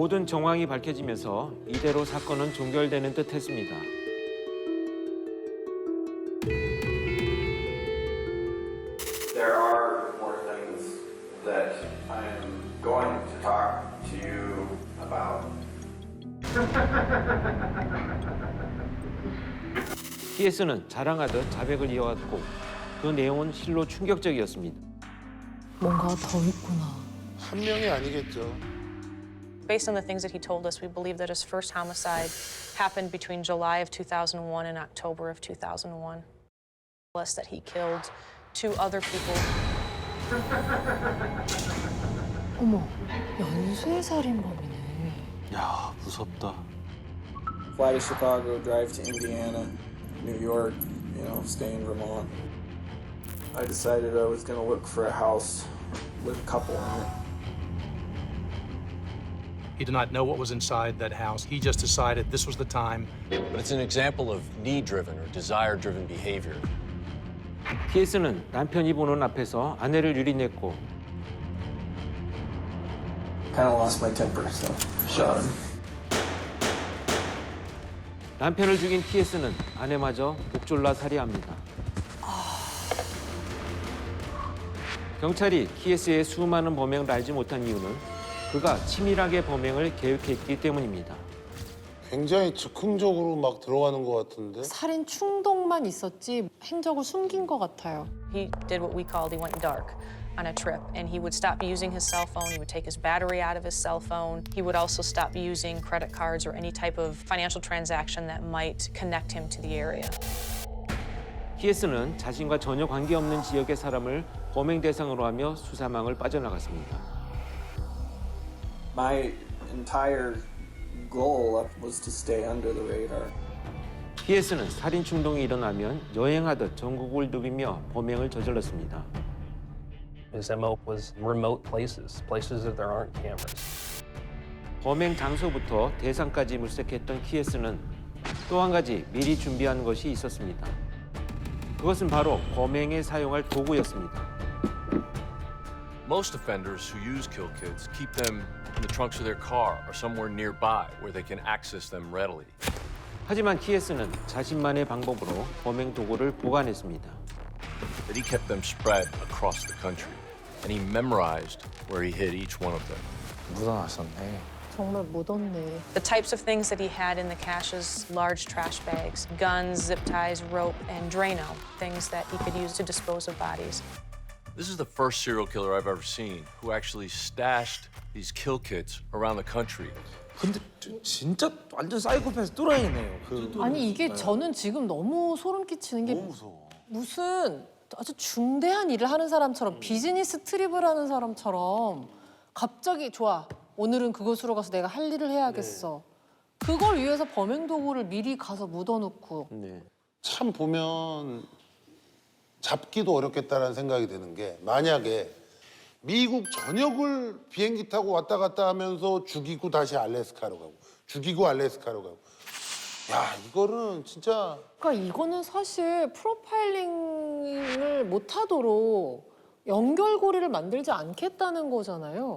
모든 정황이 밝혀지면서 이대로 사건은 종결되는 듯했습니다. There are more things that I am going to talk to you about. TS는 자랑하듯 자백을 이어갔고 그 내용은 실로 충격적이었습니다. 뭔가 더 있구나. 한 명이 아니겠죠. Based on the things that he told us, we believe that his first homicide happened between July of 2001 and October of 2001. Us that he killed two other people. 어머, 연쇄살인범이네. 야 무섭다. Fly to Chicago, drive to Indiana, New York, you know, stay in Vermont. I decided I was going to look for a house with a couple in it. He did not know what was inside that house. He just decided this was the time. But it's an example of need driven or desire driven behavior. TS는 남편이 보는 앞에서 아내를 유린했고 Kind of lost my temper, so shot him. 남편을 죽인 TS는 아내마저 목졸라 살해합니다. 경찰이 TS의 수많은 범행을 알지 못한 이유는 그가 치밀하게 범행을 계획했기 때문입니다. 굉장히 즉흥적으로 막 들어가는 것 같은데. 살인 충동만 있었지 행적을 숨긴 것 같아요. He did what we called he went dark on a trip and he would stop using his cell phone. He would take his battery out of his cell phone. He would also stop using credit cards or any type of financial transaction that might connect him to the area. TS는 자신과 전혀 관계없는 지역의 사람을 범행 대상으로 하며 수사망을 빠져나갔습니다. My entire goal was to stay under the radar. TS는 살인 충동이 일어나면 여행하듯 전국을 누비며 범행을 저질렀습니다. His MO was remote places, places that there aren't cameras. 범행 장소부터 대상까지 물색했던 TS는 또 한 가지 미리 준비한 것이 있었습니다. 그것은 바로 범행에 사용할 도구였습니다. Most offenders who use kill kits keep them in the trunks of their car or somewhere nearby where they can access them readily. 하지만 TS는 자신만의 방법으로 범행 도구를 보관했습니다. That he kept them spread across the country, and he memorized where he hid each one of them. 묻어놨었네. 정말 묻었네. The types of things that he had in the caches large trash bags, guns, zip ties, rope, and Drano, things that he could use to dispose of bodies. This is the first serial killer I've ever seen who actually stashed these kill kits around the country. 근데 저- 진짜 완전 사이코패스 또라이네요. 그 아니 이게 저는 지금 너무 소름 끼치는 게 무슨 아주 중대한 일을 하는 사람처럼 비즈니스 트립을 하는 사람처럼 갑자기 좋아 오늘은 그곳으로 가서 내가 할 일을 해야겠어. 그걸 위해서 범행 도구를 미리 가서 묻어놓고 네. 참 보면 잡기도 어렵겠다라는 생각이 드는 게 만약에 미국 전역을 비행기 타고 왔다 갔다 하면서 죽이고 다시 알래스카로 가고 죽이고 알래스카로 가고 야 이거는 진짜 그러니까 이거는 사실 프로파일링을 못하도록 연결고리를 만들지 않겠다는 거잖아요.